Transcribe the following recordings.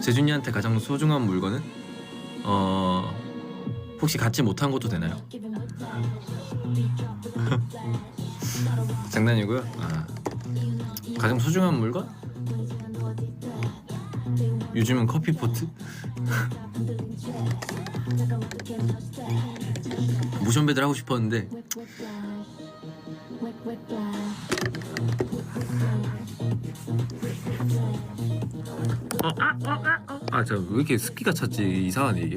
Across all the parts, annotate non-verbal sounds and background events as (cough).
재준이한테 가장 소중한 물건은 어 혹시 갖지 못한 것도 되나요? (laughs) 장난이고요. 아, 가장 소중한 물건? 요즘은 커피 포트? (laughs) 모션 배들 하고 싶었는데 아, 저왜 이렇게 습기가 찼지? 이상하네 이게.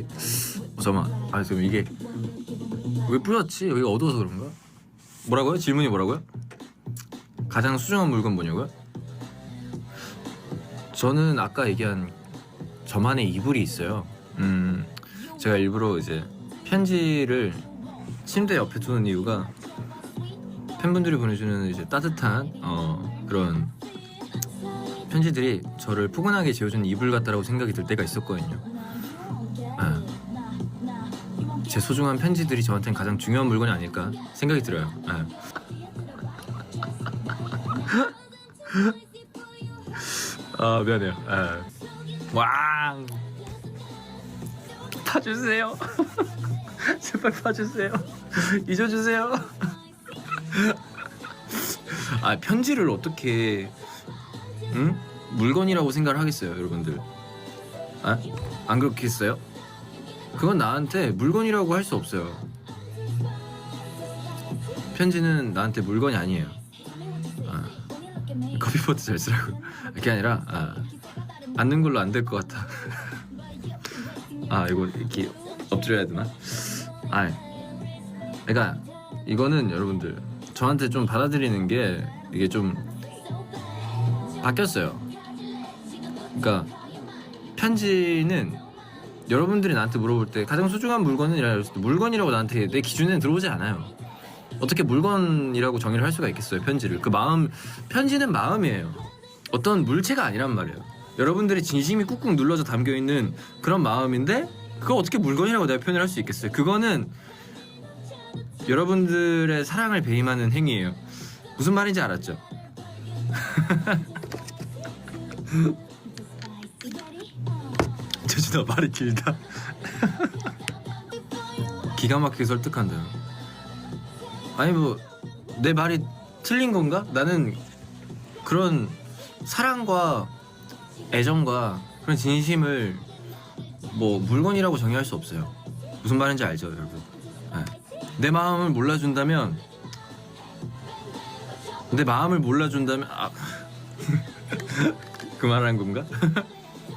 어, 잠깐만. 아, 지금 이게 왜 뿌렸지? 여기가 어두워서 그런가? 뭐라고요? 질문이 뭐라고요? 가장 소중한 물건 뭐냐고요? 저는 아까 얘기한 저만의 이불이 있어요. 음, 제가 일부러 이제 편지를 침대 옆에 두는 이유가 팬분들이 보내주는 이제 따뜻한 어, 그런 편지들이 저를 포근하게 재워주는 이불 같다라고 생각이 들 때가 있었거든요. 아, 제 소중한 편지들이 저한테는 가장 중요한 물건이 아닐까 생각이 들어요. 아. 아 미안해요. 아. 왕 파주세요. (laughs) 제발 파주세요. 잊어주세요. (laughs) 아 편지를 어떻게 응? 물건이라고 생각을 하겠어요, 여러분들. 아? 안 그렇겠어요? 그건 나한테 물건이라고 할 수 없어요. 편지는 나한테 물건이 아니에요. 아, 커피포트 잘 쓰라고. (laughs) 그게 아니라 아, 앉는 걸로 안 될 것 같아. (laughs) 아 이거 이렇게 엎드려야 되나? 아, 그러니까 이거는 여러분들 저한테 좀 받아들이는 게 이게 좀 바뀌었어요. 그러니까 편지는 여러분들이 나한테 물어볼 때 가장 소중한 때 물건이라고 나한테 내 기준에는 들어오지 않아요. 어떻게 물건이라고 정의를 할 수가 있겠어요 편지를 그 마음 편지는 마음이에요 어떤 물체가 아니란 말이에요 여러분들이 진심이 꾹꾹 눌러져 담겨 있는 그런 마음인데 그걸 어떻게 물건이라고 내가 표현을 할 수 있겠어요 그거는 여러분들의 사랑을 배임하는 행위예요 무슨 말인지 알았죠? 재준아 말이 길다 기가 막히게 설득한다 아니 뭐 내 말이 틀린 건가? 나는 그런 사랑과 애정과 그런 진심을 뭐 물건이라고 정의할 수 없어요. 무슨 말인지 알죠, 여러분? 네. 내 마음을 몰라준다면 내 마음을 몰라준다면 아 (laughs) 그만한 건가? (laughs)